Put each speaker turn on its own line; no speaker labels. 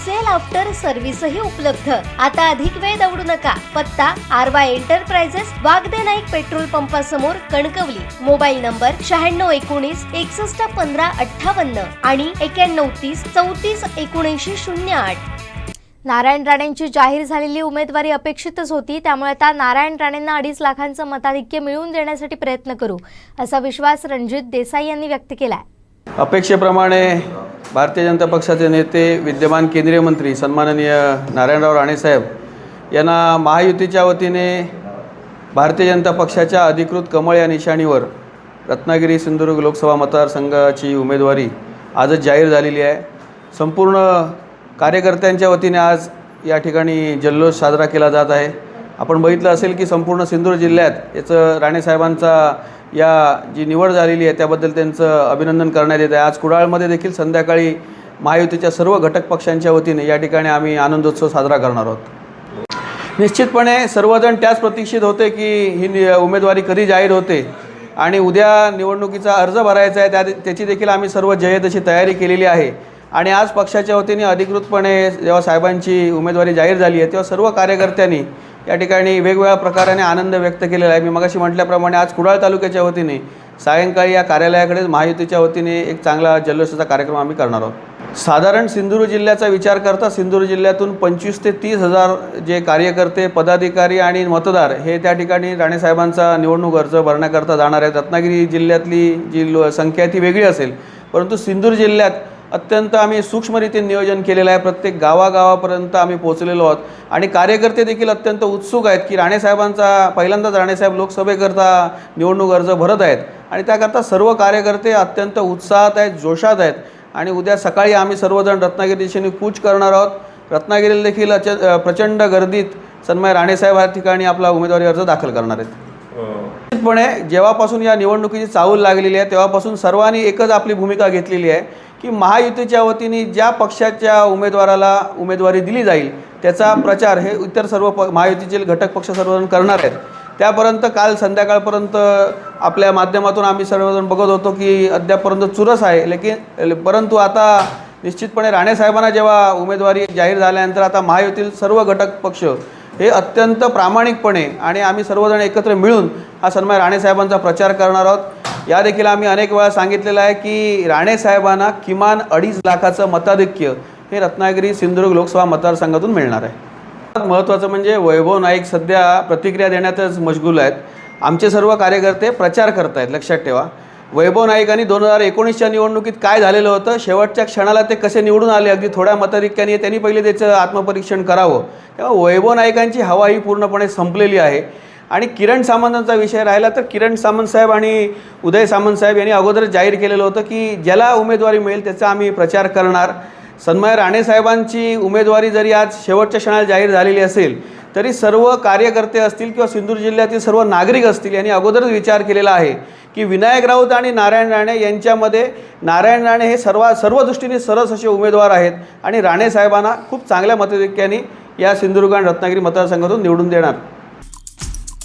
Sale after सर्व्हिसही उपलब्ध. आता अधिक वेळ दौडू नका. पत्ता आरवा एंटरप्राइजेस वागदे नाईक पेट्रोल पंपासमोर कणकवली. मोबाईल नंबर शहाण्णव एकोणीस एकसष्ट पंधरा अठ्ठावन्न आणि एक्याण्णव तीस चौतीस एकोणऐंशी शून्य आठ.
नारायण राणेंची जाहीर झालेली उमेदवारी अपेक्षितच होती. त्यामुळे आता नारायण राणेंना अडीच लाखांचं मताधिक्य मिळवून देण्यासाठी प्रयत्न करू असा विश्वास रणजित देसाई यांनी व्यक्त केलाय.
अपेक्षेप्रमाणे भारतीय जनता पक्षाचे नेते विद्यमान केंद्रीय मंत्री सन्माननीय नारायणराव राणेसाहेब यांना महायुतीच्या वतीने भारतीय जनता पक्षाच्या अधिकृत कमळ या निशाणीवर रत्नागिरी सिंधुदुर्ग लोकसभा मतदारसंघाची उमेदवारी आजच जाहीर झालेली आहे. संपूर्ण कार्यकर्त्यांच्या वतीने आज या ठिकाणी जल्लोष साजरा केला जात आहे. आपण बघितलं असेल की संपूर्ण सिंधुदुर्ग जिल्ह्यात याचं राणेसाहेबांचा या जी निवड झालेली आहे त्याबद्दल त्यांचं अभिनंदन करण्यात येत आहे. आज कुडाळमध्ये देखील संध्याकाळी महायुतीच्या सर्व घटक पक्षांच्या वतीने या ठिकाणी आम्ही आनंदोत्सव साजरा करणार आहोत. निश्चितपणे सर्वजण त्याच प्रतीक्षित होते की ही नि उमेदवारी कधी जाहीर होते आणि उद्या निवडणुकीचा अर्ज भरायचा आहे त्या त्याची देखील आम्ही सर्व जयदशी तयारी केलेली आहे. आणि आज पक्षाच्या वतीने अधिकृतपणे जेव्हा साहेबांची उमेदवारी जाहीर झाली आहे तेव्हा सर्व कार्यकर्त्यांनी या ठिकाणी वेगवेगळ्या प्रकाराने आनंद व्यक्त केलेला आहे. मी मगाशी म्हटल्याप्रमाणे आज कुडाळ तालुक्याच्या वतीने सायंकाळी या कार्यालयाकडे महायुतीच्या वतीने एक चांगला जल्लोषाचा कार्यक्रम आम्ही करणार आहोत. साधारण सिंधुदुर्ग जिल्ह्याचा विचार करता सिंधुदुर्ग जिल्ह्यातून पंचवीस ते तीस हजार जे कार्यकर्ते पदाधिकारी आणि मतदार हे त्या ठिकाणी राणेसाहेबांचा निवडणूक अर्ज भरण्याकरता जाणार आहेत. रत्नागिरी जिल्ह्यातली जी लो संख्या आहे ती वेगळी असेल. परंतु सिंधुदुर्ग जिल्ह्यात अत्यंत आम्ही सूक्ष्मरीतीने नियोजन केलेलं आहे. प्रत्येक गावागावापर्यंत आम्ही पोहोचलेलो आहोत. आणि कार्यकर्ते देखील अत्यंत उत्सुक आहेत की राणेसाहेबांचा पहिल्यांदाच राणेसाहेब लोकसभेकरता निवडणूक अर्ज भरत आहेत. आणि त्याकरता सर्व कार्यकर्ते अत्यंत उत्साहात आहेत जोशात आहेत. आणि उद्या सकाळी आम्ही सर्वजण रत्नागिरी दिशेने कूच करणार आहोत. रत्नागिरीला देखील अच प्रचंड गर्दीत सन्माय राणेसाहेब या ठिकाणी आपला उमेदवारी अर्ज दाखल करणार आहेत. निश्चितपणे जेव्हापासून या निवडणुकीची चाहूल लागलेली आहे तेव्हापासून सर्वांनी एकच आपली भूमिका घेतलेली आहे की महायुतीच्या वतीने ज्या पक्षाच्या उमेदवाराला उमेदवारी दिली जाईल त्याचा प्रचार हे इतर सर्व प महायुतीचे घटक पक्ष सर्वजण करणार आहेत. त्यापर्यंत काल संध्याकाळपर्यंत आपल्या माध्यमातून आम्ही सर्वजण बघत होतो की अद्यापपर्यंत चुरस आहे. लेकिन परंतु आता निश्चितपणे राणेसाहेबांना जेव्हा उमेदवारी जाहीर झाल्यानंतर आता महायुतीतील सर्व घटक पक्ष हे अत्यंत प्रामाणिकपणे आणि आम्ही सर्वजण एकत्र मिळून हा सन्मान राणेसाहेबांचा प्रचार करणार आहोत. या देखील आम्ही अनेक वेळा सांगितलेलं आहे की राणेसाहेबांना किमान अडीच लाखाचं मताधिक्य हे रत्नागिरी सिंधुदुर्ग लोकसभा मतदारसंघातून मिळणार आहे. महत्त्वाचं म्हणजे वैभव नाईक सध्या प्रतिक्रिया देण्यातच मशगूल आहेत. आमचे सर्व कार्यकर्ते प्रचार करत आहेत लक्षात ठेवा. वैभव नाईकांनी दोन हजार एकोणीसच्या निवडणुकीत काय झालेलं होतं शेवटच्या क्षणाला ते कसे निवडून आले अगदी थोड्या मताधिक्याने त्यांनी पहिले त्याचं आत्मपरीक्षण करावं. तेव्हा वैभव नाईकांची हवा ही पूर्णपणे संपलेली आहे. आणि किरण सामंतांचा विषय राहिला तर किरण सामंत साहेब आणि उदय सामंत साहेब यांनी अगोदर जाहीर केलेलं होतं की ज्याला उमेदवारी मिळेल त्याचा आम्ही प्रचार करणार. सन्मय राणेसाहेबांची उमेदवारी जरी आज शेवटच्या क्षणाला जाहीर झालेली असेल तरी सर्व कार्यकर्ते असतील किंवा सिंधुदुर्ग जिल्ह्यातील सर्व नागरिक असतील यांनी अगोदरच विचार केलेला आहे की विनायक राऊत आणि नारायण राणे यांच्यामध्ये नारायण राणे हे सर्व सर्व दृष्टीने सरस असे उमेदवार आहेत आणि राणेसाहेबांना खूप चांगल्या मताधिक्याने या सिंधुदुर्ग आणि रत्नागिरी मतदारसंघातून निवडून देणार.